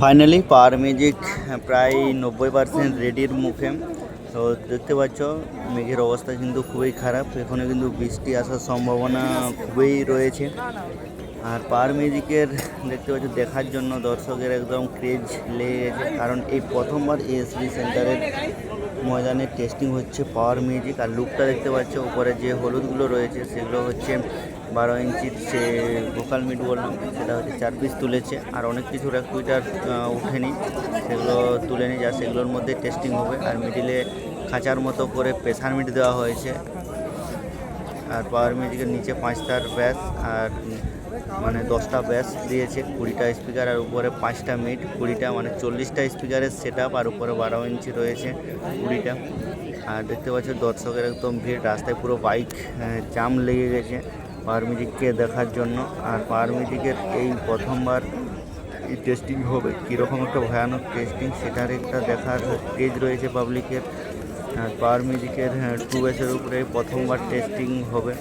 Finally power music প্রায় নব্বই percent রেডির মুখে। তো দেখতে পাচ্ছ, মেঘের অবস্থা কিন্তু খুবই খারাপ। এখানে কিন্তু বৃষ্টি আসার সম্ভাবনা খুবই রয়েছে। আর পাওয়ার মিউজিকের দেখতে পাচ্ছ, দেখার জন্য দর্শকের একদম ক্রেজ লেগে গেছে। কারণ এই প্রথমবার এএসবি সেন্টারের ময়দানে টেস্টিং হচ্ছে পাওয়ার মিউজিক আর লুকটা দেখতে পাচ্ছ, উপরে যে হলুদগুলো রয়েছে, সেগুলো হচ্ছে বারো ইঞ্চির সে ভোকাল মিট বললাম সেটা হচ্ছে চার পিস তুলেছে। আর অনেক কিছু এক টুইটার উঠেনি সেগুলো তুলে নিয়ে যা, সেগুলোর মধ্যে টেস্টিং হবে। আর মিডিলে খাঁচার মতো করে প্রেসার মিট দেওয়া হয়েছে। আর পাওয়ার মিউজিকের নিচে পাঁচটার ব্যাস আর মানে দশটা ব্যাস দিয়েছে। কুড়িটা স্পিকার আর উপরে পাঁচটা মিট কুড়িটা মানে চল্লিশটা স্পিকারের সেট আপ আর উপরে বারো ইঞ্চি রয়েছে কুড়িটা। আর দেখতে পাচ্ছ, দর্শকের একদম ভিড়। রাস্তায় পুরো বাইক জাম লেগে গেছে। পাওয়ার মিউজিককে দেখার জন্য, আর পাওয়ার মিউজিকের এই প্রথমবার টেস্টিং হবে। কীরকম একটা ভয়ানক টেস্টিং সেটার একটা দেখার পেজ রয়েছে পাবলিকের পাওয়ার মিউজিকের টু বেসের উপরে প্রথমবার টেস্টিং হবে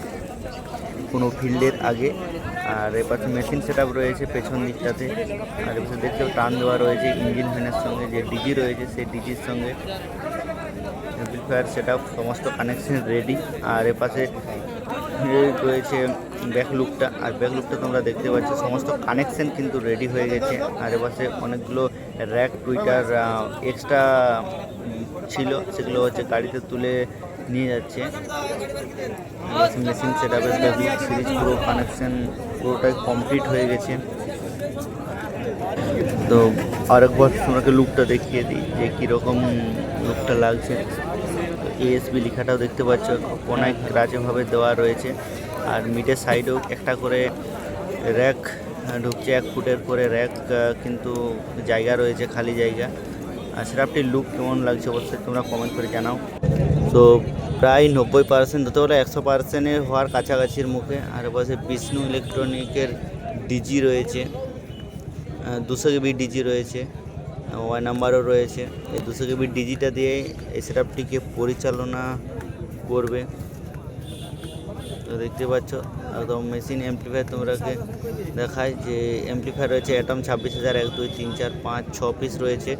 কোনো ফিল্ডের আগে। আর এপাশে মেশিন সেট রয়েছে পেছন দিকটাতে। আর এপাশে দেখতেও টান দেওয়া রয়েছে ইঞ্জিন ফ্যানের সঙ্গে যে ডিজি রয়েছে, সেই ডিজির সঙ্গে। অ্যাম্পলিফায়ার সেট সমস্ত কানেকশন রেডি আর এপাশে রয়েছে ব্যাকলুকটা আর ব্যাকলুকটা তোমরা দেখতে পাচ্ছ, সমস্ত কানেকশন কিন্তু রেডি হয়ে গেছে। আর এপাশে অনেকগুলো র্যাক টুইটার এক্সট্রা ছিল, সেগুলো হচ্ছে গাড়িতে তুলে নিয়ে যাচ্ছে। মেশিন সেট আপের ব্যাক সিরিজ পুরো কানেকশন পুরোটাই কমপ্লিট হয়ে গেছে। তো আরেকবার তোমাকে লুকটা দেখিয়ে দিই, যে কীরকম লুকটা লাগছে। এএসবি লেখাটাও দেখতে পাচ্ছ, অনেক রাজভাবে দেওয়া রয়েছে। আর মিডের সাইডেও একটা করে র্যাক ঢুকছে এক ফুটের করে র্যাক কিন্তু জায়গা রয়েছে, খালি জায়গা। আর সেটাপটির লুক কেমন লাগছে অবশ্যই তোমরা কমেন্ট করে জানাও। তো প্রায় নব্বই পার্সেন্ট হতে পারে একশো পার্সেন্টের হওয়ার কাছাকাছির মুখে, আর পাশে বিষ্ণু ইলেকট্রনিকের ডিজি রয়েছে। দুশো কেবি ডিজি রয়েছে। ওয়াই নাম্বারও রয়েছে। এই দুশো কেবি ডিজিটা দিয়ে এই সেটআপটিকে পরিচালনা করবে। তো দেখতে পাচ্ছ, একদম মেশিন অ্যাম্পলিফায়ার তোমরাকে দেখায় যে অ্যাম্পলিফায়ার রয়েছে অ্যাটম ছাব্বিশ হাজার এক দুই তিন চার পাঁচ ছ পিস রয়েছে।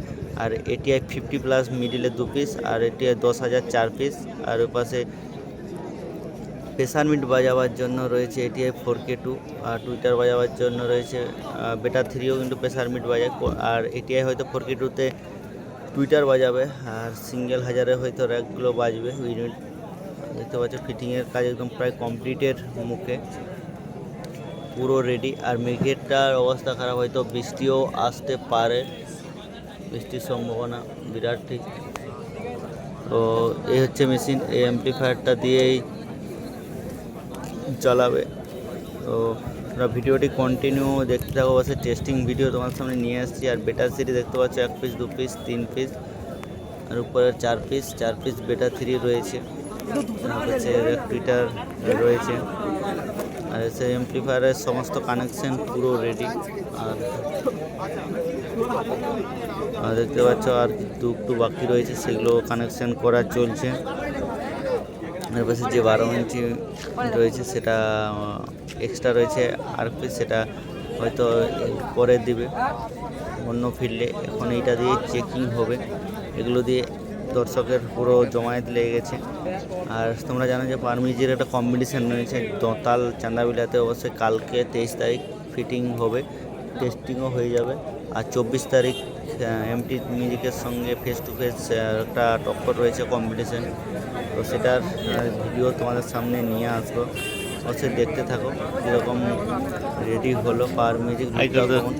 আর এটিআই ফিফটি প্লাস মিডিলে দু পিস আর এটিআই দশ হাজার চার পিস আর ওই পাশে প্রেসার মিট বাজাবার জন্য রয়েছে এটিআই ফোর কে টু আর টুইটার বাজাবার জন্য রয়েছে বেটা থ্রিও কিন্তু প্রেসার মিট বাজায় আর এটিআই হয়তো ফোর কে টুতে টুইটার বাজাবে, আর সিঙ্গেল হাজারে হয়তো র্যাকগুলো বাজবে ইউনিট দেখতে পাচ্ছ ফিটিংয়ের কাজ একদম প্রায় কমপ্লিটের মুখে। পুরো রেডি আর মেঘেরটার অবস্থা খারাপ, হয়তো বৃষ্টিও আসতে পারে। বৃষ্টির সম্ভাবনা বিরাট ঠিক। তো এই হচ্ছে মেশিন এই অ্যাম্পলিফায়ারটা দিয়েই চালাবে। তো তোমরা ভিডিওটি কন্টিনিউ দেখতে থাকো, অবশ্যই টেস্টিং ভিডিও তোমার সামনে নিয়ে আসছি। আর বেটার সিটি দেখতে পাচ্ছ, এক পিস দু পিস তিন পিস আর উপরে চার পিস চার পিস বেটা থ্রি রয়েছে। হচ্ছে টুইটার রয়েছে। আর সেই এমপ্লিফায়ারের সমস্ত কানেকশন পুরো রেডি আর দেখতে পাচ্ছ, আর দু একটু বাকি রয়েছে, সেগুলো কানেকশন করা চলছে। এর পাশে যে বারো ইঞ্চি রয়েছে সেটা এক্সট্রা রয়েছে, আর পিস সেটা হয়তো পরে দিবে। অন্য ফিল্ডে এখন এইটা দিয়ে চেকিং হবে। এগুলো দিয়ে দর্শকের পুরো জমায়েত লেগে গেছে। আর তোমরা জানো যে পারমিজির একটা কম্পিটিশান রয়েছে, দোতাল চান্দাবিলাতে অবশ্যই কালকে তেইশ তারিখ ফিটিং হবে টেস্টিংও হয়ে যাবে। আর চব্বিশ তারিখ এমটি মিউজিকের সঙ্গে ফেস টু ফেস একটা টক্কর রয়েছে কম্পিটিশান তো সেটার ভিডিও তোমাদের সামনে নিয়ে আসব। অবশ্যই দেখতে থাকো কীরকম রেডি হলো পাওয়ার মিউজিক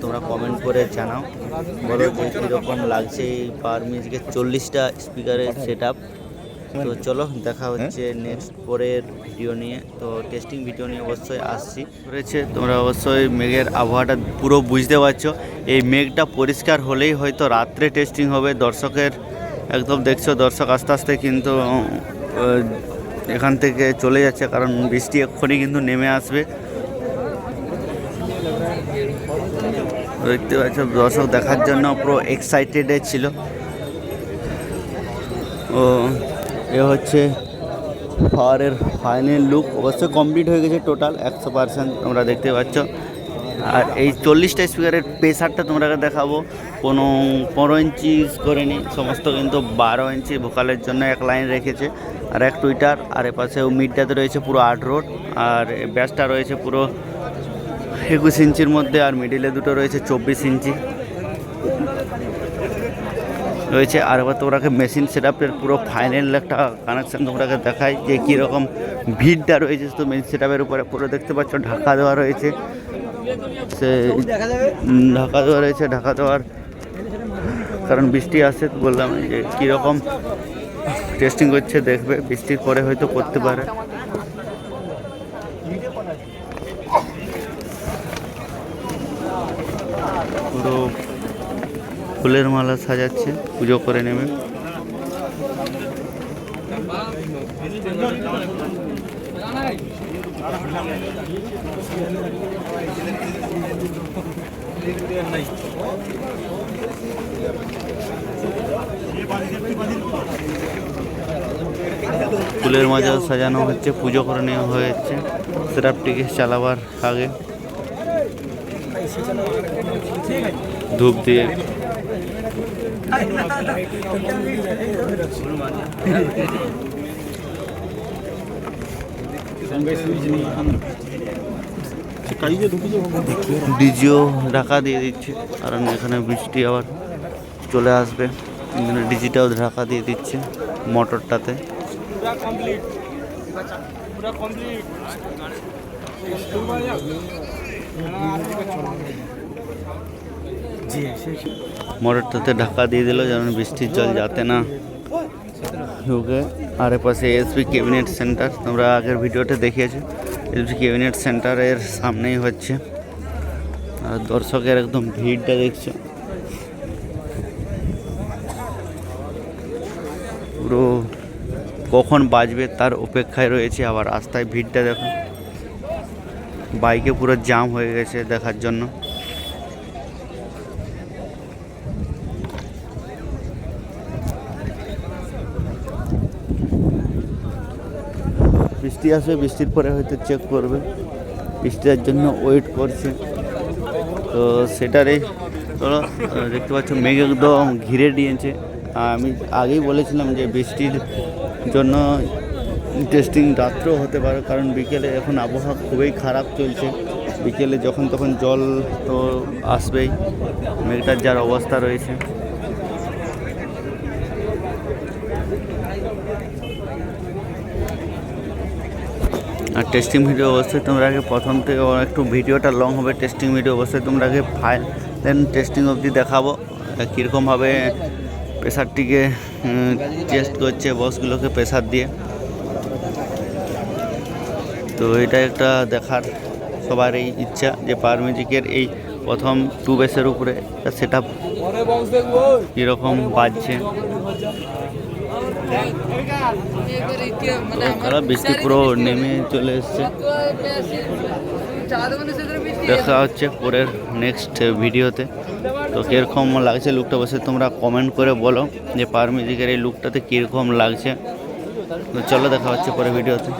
তোমরা কমেন্ট করে জানাও। বলো যে কীরকম লাগছে এই পাওয়ার মিউজিকের চল্লিশটা স্পিকারের সেট আপ তো চলো দেখা হচ্ছে নেক্সট পরের ভিডিও নিয়ে। তো টেস্টিং ভিডিও নিয়ে অবশ্যই আসছি। রয়েছে তোমরা অবশ্যই মেঘের আবহাওয়াটা পুরো বুঝতে পারছ। এই মেঘটা পরিষ্কার হলেই হয়তো রাত্রে টেস্টিং হবে। দর্শকের একদম দেখছ দর্শক আস্তে আস্তে কিন্তু এখান থেকে চলে যাচ্ছে, কারণ বৃষ্টি এক্ষুনি কিন্তু নেমে আসবে। দেখতে পাচ্ছ, দর্শক দেখার জন্য পুরো এক্সাইটেডে ছিল। ও, এ হচ্ছে পাওয়ারের ফাইনাল লুক অবশ্যই কমপ্লিট হয়ে গেছে টোটাল একশো পার্সেন্ট তোমরা দেখতে পাচ্ছ। আর এই চল্লিশটা স্পিকারের প্রেসারটা তোমরা দেখাবো। কোনো পনেরো ইঞ্চি ইউজ করেনি, সমস্ত কিন্তু বারো ইঞ্চি ভোকালের জন্য এক লাইন রেখেছে। আর এক টুইটার আর এপাশেও মিডটাতে রয়েছে পুরো আট রোড আর ব্যাসটা রয়েছে পুরো একুশ ইঞ্চির মধ্যে, আর মিডিলে দুটো রয়েছে চব্বিশ ইঞ্চি রয়েছে, আর এবার তোমরাকে মেশিন সেট আপের পুরো ফাইনাল একটা কানেকশান তোমরাকে দেখায় যে কীরকম ভিড়টা রয়েছে। তো মেশিন সেট আপের উপরে পুরো দেখতে পাচ্ছ, ঢাকা দেওয়া রয়েছে। সে ঢাকা দেওয়া রয়েছে, ঢাকা দেওয়ার কারণ বৃষ্টি আসে বললাম যে কীরকম টেস্টিং করছে, দেখবে, বৃষ্টির পরে হয়তো করতে পারে। পুরো ফুলের মালা সাজাচ্ছে, পুজো করে নেবে। ফুলের মাঝে সাজানো হচ্ছে পুজো করে নেওয়া হয়েছে। সেটাপটিকে চালাবার আগে ধূপ দিয়ে ডিজিও ঢাকা দিয়ে দিচ্ছে, কারণ এখানে বৃষ্টি আবার চলে আসবে। এখানে ডিজিটাও ঢাকা দিয়ে দিচ্ছে মোটরটাতে। মোটরটাতে ঢাকা দিয়ে দিল যেমন বৃষ্টির জল যাতে না ঢুকে। আর পাশে এসবি ক্যাবিনেট সেন্টার তোমরা আগের ভিডিওতে দেখিয়েছো। এসবি ক্যাবিনেট সেন্টারের সামনেই হচ্ছে। আর দর্শকের একদম ভিড়টা দেখছ। পুরো কখন বাজবে তার অপেক্ষায় রয়েছে আবার রাস্তায় ভিড়টা দেখো। বাইকে পুরো জাম হয়ে গেছে দেখার জন্য। বৃষ্টি আসবে বৃষ্টির পরে হয়তো চেক করবে। বৃষ্টির জন্য ওয়েট করছে। তো সেটারই আহ, দেখতে পাচ্ছ মেঘ একদম ঘিরে দিয়েছে। আমি আগেই বলেছিলাম যে বৃষ্টির জন্য টেস্টিং রাত্রেও হতে পারে কারণ বিকেলে এখন আবহাওয়া খুবই খারাপ চলছে। বিকেলে যখন তখন জল তো আসবেই মেঘটার যার অবস্থা রয়েছে। আর টেস্টিং ভিডিও অবশ্যই তোমরা আগে প্রথম থেকে একটু ভিডিওটা লং হবে টেস্টিং ভিডিও অবশ্যই তোমরা আগে ফাইল দেন টেস্টিং অবধি দেখাবো কীরকমভাবে প্রেশারটিকে টেস্ট করছে বসগুলোকে প্রেশার দিয়ে। তো এটা একটা দেখার সবার এই ইচ্ছা যে পাওয়ার মিউজিকের এই প্রথম টু বেসের উপরে সেট কীরকম বাজছে। তারা বৃষ্টি পুরো নেমে চলে এসছে। দেখা হচ্ছে পরের নেক্সট ভিডিওতে তো কীরকম লাগছে লুকটা বসে তোমরা কমেন্ট করে বলো যে পার এই লুকটাতে কীরকম লাগছে। তো চলো দেখা হচ্ছে পরের ভিডিওতে